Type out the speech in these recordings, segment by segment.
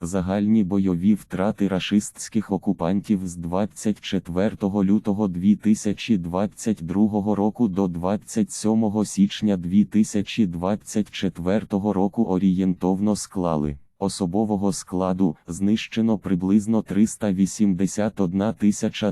Загальні бойові втрати рашистських окупантів з 24 лютого 2022 року до 27 січня 2024 року орієнтовно склали. Особового складу знищено приблизно 381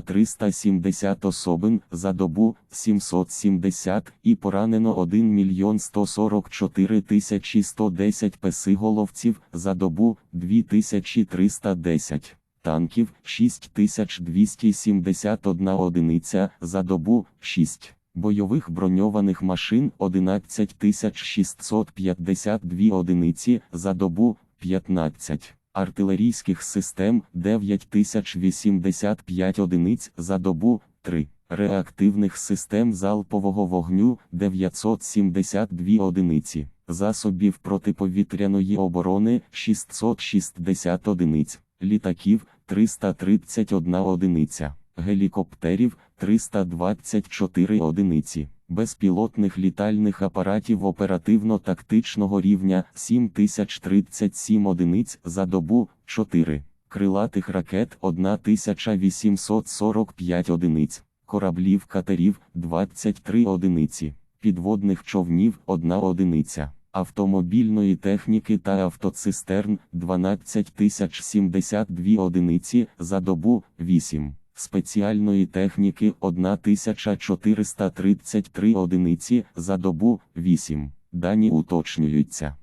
370 особин за добу 770 і поранено 1 мільйон 144 тисячі 110 песиголовців за добу 2310 танків 6271 одиниця за добу 6. Бойових броньованих машин 11652 одиниці за добу 15, артилерійських систем 9085 одиниць за добу 3, реактивних систем залпового вогню 972 одиниці, засобів протиповітряної оборони 660 одиниць, літаків 331 одиниця, гелікоптерів 324 одиниці безпілотних літальних апаратів оперативно-тактичного рівня 7037 одиниць за добу 4, крилатих ракет 1845 одиниць, кораблів катерів 23 одиниці, підводних човнів 1 одиниця. Автомобільної техніки та автоцистерн 12072 одиниці за добу 8 спеціальної техніки 1433 одиниці за добу 8. Дані уточнюються.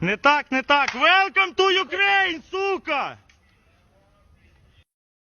Не так, не так. Welcome to Ukraine, сука!